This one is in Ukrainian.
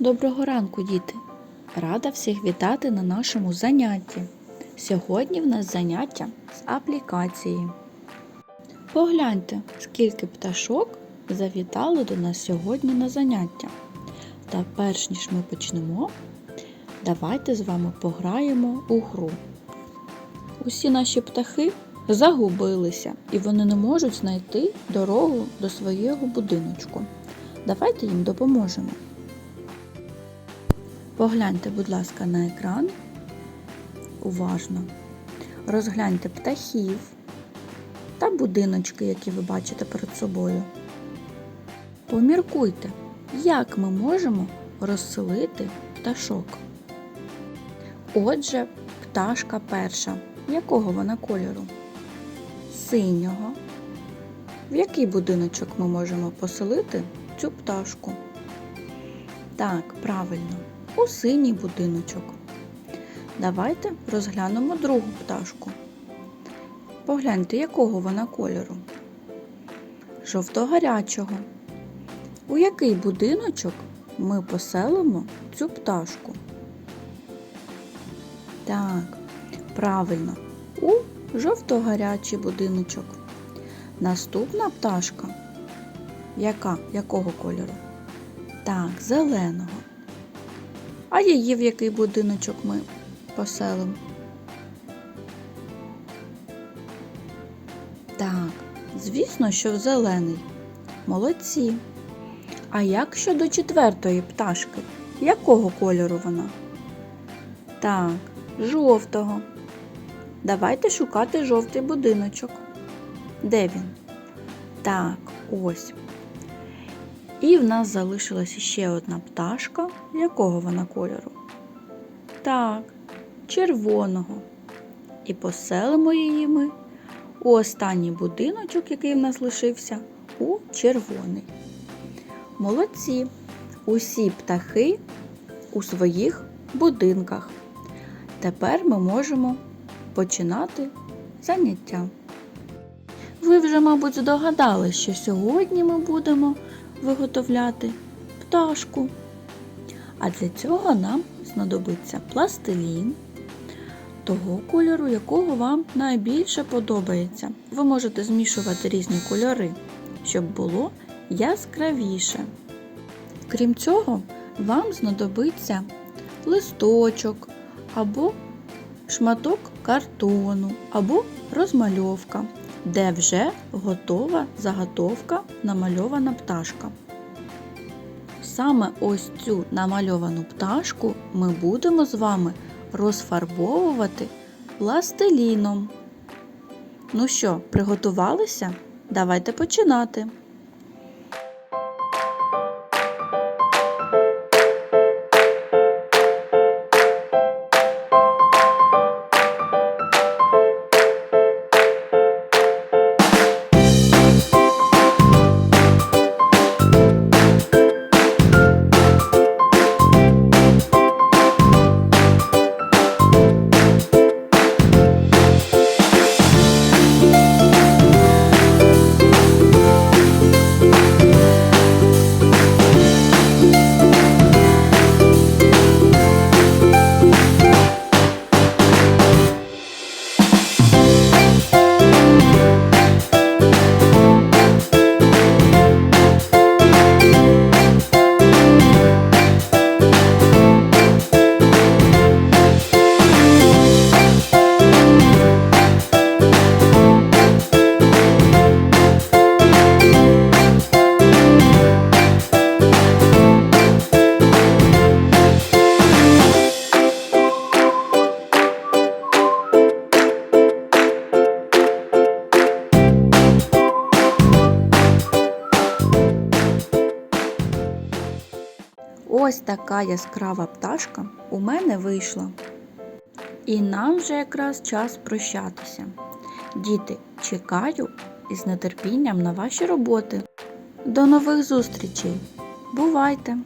Доброго ранку, діти! Рада всіх вітати на нашому занятті. Сьогодні в нас заняття з аплікації. Погляньте, скільки пташок завітали до нас сьогодні на заняття. Та перш ніж ми почнемо, давайте з вами пограємо у гру. Усі наші птахи загубилися і вони не можуть знайти дорогу до свого будиночку. Давайте їм допоможемо. Погляньте, будь ласка, на екран. Уважно. Розгляньте птахів та будиночки, які ви бачите перед собою. Поміркуйте, як ми можемо розселити пташок. Отже, пташка перша. Якого вона кольору? Синього. В який будиночок ми можемо поселити цю пташку? Так, правильно, у синій будиночок. Давайте розглянемо другу пташку. Погляньте, якого вона кольору? Жовто-гарячого. У який будиночок ми поселимо цю пташку? Так, правильно, у жовто-гарячий будиночок. Наступна пташка. Яка? Якого кольору? Так, зеленого. А її в який будиночок ми поселимо? Так, звісно, що в зелений. Молодці. А як щодо четвертої пташки? Якого кольору вона? Так, жовтого. Давайте шукати жовтий будиночок. Де він? Так, ось. І в нас залишилася ще одна пташка. Якого вона кольору? Так, червоного. І поселимо її ми у останній будиночок, який в нас лишився, у червоний. Молодці! Усі птахи у своїх будинках. Тепер ми можемо починати заняття. Ви вже, мабуть, здогадали, що сьогодні ми будемо виготовляти пташку. А для цього нам знадобиться пластилін того кольору, якого вам найбільше подобається. Ви можете змішувати різні кольори, щоб було яскравіше. Крім цього, вам знадобиться листочок або шматок картону, або розмальовка де вже готова заготовка намальована пташка. Саме ось цю намальовану пташку ми будемо з вами розфарбовувати пластиліном. Ну що, приготувалися? Давайте починати. Ось така яскрава пташка у мене вийшла. І нам вже якраз час прощатися. Діти, чекаю із нетерпінням на ваші роботи. До нових зустрічей! Бувайте!